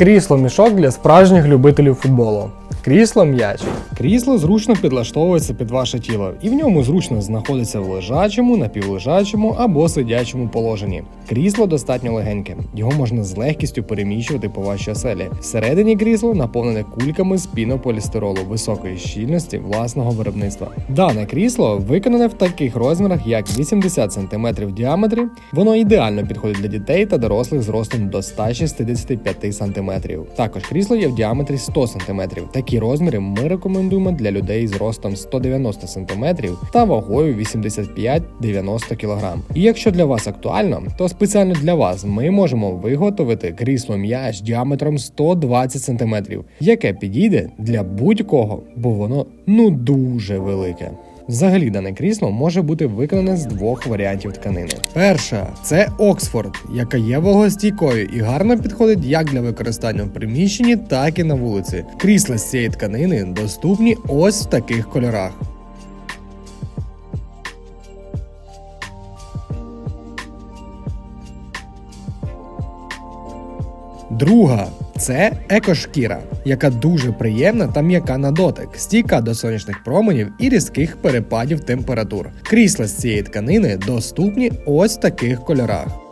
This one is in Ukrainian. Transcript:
Крісло мішок для справжніх любителів футболу. Крісло м'яч. Крісло зручно підлаштовується під ваше тіло, і в ньому зручно знаходиться в лежачому, напівлежачому або сидячому положенні. Крісло достатньо легеньке, його можна з легкістю переміщувати по вашій оселі. Всередині крісло наповнене кульками з пінополістиролу високої щільності власного виробництва. Дане крісло виконане в таких розмірах, як 80 см в діаметрі. Воно ідеально підходить для дітей та дорослих з ростом до 165 см. Також крісло є в діаметрі 100 см. Такі розміри ми рекомендуємо для людей з ростом 190 см та вагою 85-90 кг. І якщо для вас актуально, то спеціально для вас ми можемо виготовити крісло м'яч діаметром 120 см, яке підійде для будь-кого, бо воно ну дуже велике. Взагалі дане крісло може бути виконане з двох варіантів тканини. Перша це Оксфорд, яка є вогостійкою і гарно підходить як для використання в приміщенні, так і на вулиці. Крісла з цієї тканини доступні ось в таких кольорах. Друга це екошкіра, яка дуже приємна та м'яка на дотик, стійка до сонячних променів і різких перепадів температур. Крісла з цієї тканини доступні ось в таких кольорах.